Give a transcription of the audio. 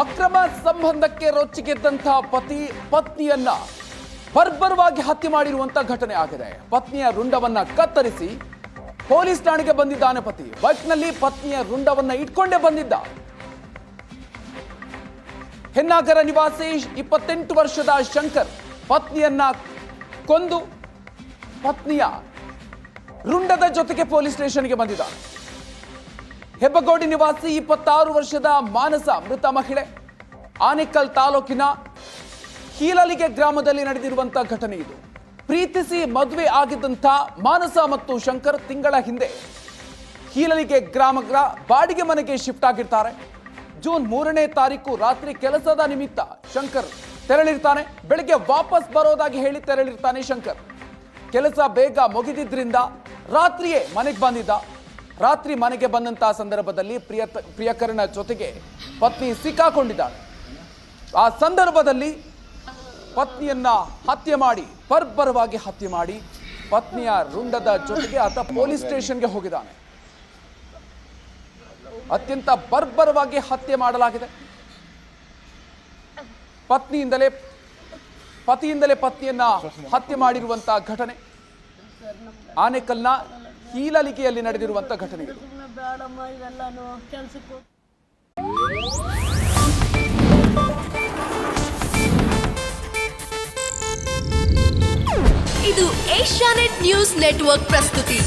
ಅಕ್ರಮ ಸಂಬಂಧಕ್ಕೆ ರೊಚ್ಚಿಗೆದ್ದಂತಹ ಪತಿ, ಪತ್ನಿಯನ್ನ ಬರ್ಬರವಾಗಿ ಹತ್ಯೆ ಮಾಡಿರುವಂತಹ ಘಟನೆ ಆಗಿದೆ. ಪತ್ನಿಯ ರುಂಡವನ್ನ ಕತ್ತರಿಸಿ ಪೊಲೀಸ್ ಠಾಣೆಗೆ ಬಂದಿದ್ದಾನೆ ಪತಿ. ಬೈಕ್ನಲ್ಲಿ ಪತ್ನಿಯ ರುಂಡವನ್ನ ಇಟ್ಕೊಂಡೇ ಬಂದಿದ್ದ. ಹೆನ್ನಾಗರ ನಿವಾಸಿ ಇಪ್ಪತ್ತೆಂಟು ವರ್ಷದ ಶಂಕರ್ ಪತ್ನಿಯನ್ನ ಕೊಂದು ಪತ್ನಿಯ ರುಂಡದ ಜೊತೆಗೆ ಪೊಲೀಸ್ ಸ್ಟೇಷನ್ಗೆ ಬಂದಿದ್ದಾನೆ. ಹೆಬ್ಬಗೋಡಿ ನಿವಾಸಿ ಇಪ್ಪತ್ತಾರು ವರ್ಷದ ಮಾನಸ ಮೃತ ಮಹಿಳೆ. ಆನೇಕಲ್ ತಾಲೂಕಿನ ಹೀಲಲಿಗೆ ಗ್ರಾಮದಲ್ಲಿ ನಡೆದಿರುವಂತಹ ಘಟನೆ ಇದು. ಪ್ರೀತಿಸಿ ಮದುವೆ ಆಗಿದ್ದಂಥ ಮಾನಸ ಮತ್ತು ಶಂಕರ್ ತಿಂಗಳ ಹಿಂದೆ ಹೀಲಲಿಗೆ ಗ್ರಾಮದ ಬಾಡಿಗೆ ಮನೆಗೆ ಶಿಫ್ಟ್ ಆಗಿರ್ತಾರೆ. ಜೂನ್ ಮೂರನೇ ತಾರೀಕು ರಾತ್ರಿ ಕೆಲಸದ ನಿಮಿತ್ತ ಶಂಕರ್ ತೆರಳಿರ್ತಾನೆ. ಬೆಳಿಗ್ಗೆ ವಾಪಸ್ ಬರೋದಾಗಿ ಹೇಳಿ ತೆರಳಿರ್ತಾನೆ ಶಂಕರ್. ಕೆಲಸ ಬೇಗ ಮುಗಿದಿದ್ರಿಂದ ರಾತ್ರಿಯೇ ಮನೆಗೆ ಬಂದಿದ್ದ. ರಾತ್ರಿ ಮನೆಗೆ ಬಂದಂತಹ ಸಂದರ್ಭದಲ್ಲಿ ಪ್ರಿಯ ಪ್ರಿಯಕರನ ಜೊತೆಗೆ ಪತ್ನಿ ಸಿಕ್ಕಾಕೊಂಡಿದ್ದಾಳೆ. ಆ ಸಂದರ್ಭದಲ್ಲಿ ಪತ್ನಿಯನ್ನ ಹತ್ಯೆ ಮಾಡಿ ಬರ್ಬರವಾಗಿ ಹತ್ಯೆ ಮಾಡಿ ಪತ್ನಿಯ ರುಂಡದ ಜೊತೆಗೆ ಆತ ಪೊಲೀಸ್ ಸ್ಟೇಷನ್ಗೆ ಹೋಗಿದ್ದಾನೆ. ಅತ್ಯಂತ ಬರ್ಬರವಾಗಿ ಹತ್ಯೆ ಮಾಡಲಾಗಿದೆ. ಪತ್ನಿಯಿಂದಲೇ, ಪತಿಯಿಂದಲೇ ಪತ್ನಿಯನ್ನ ಹತ್ಯೆ ಮಾಡಿರುವಂತಹ ಘಟನೆ. ಆನೆಕಲ್ನ ಹೀಲಲಿಗೆಯಲ್ಲಿ ನಡೆದಿರುವಂತಹ ಘಟನೆ. ಇದು ಏಷ್ಯಾನೆಟ್ ನ್ಯೂಸ್ ನೆಟ್ವರ್ಕ್ ಪ್ರಸ್ತುತಿ.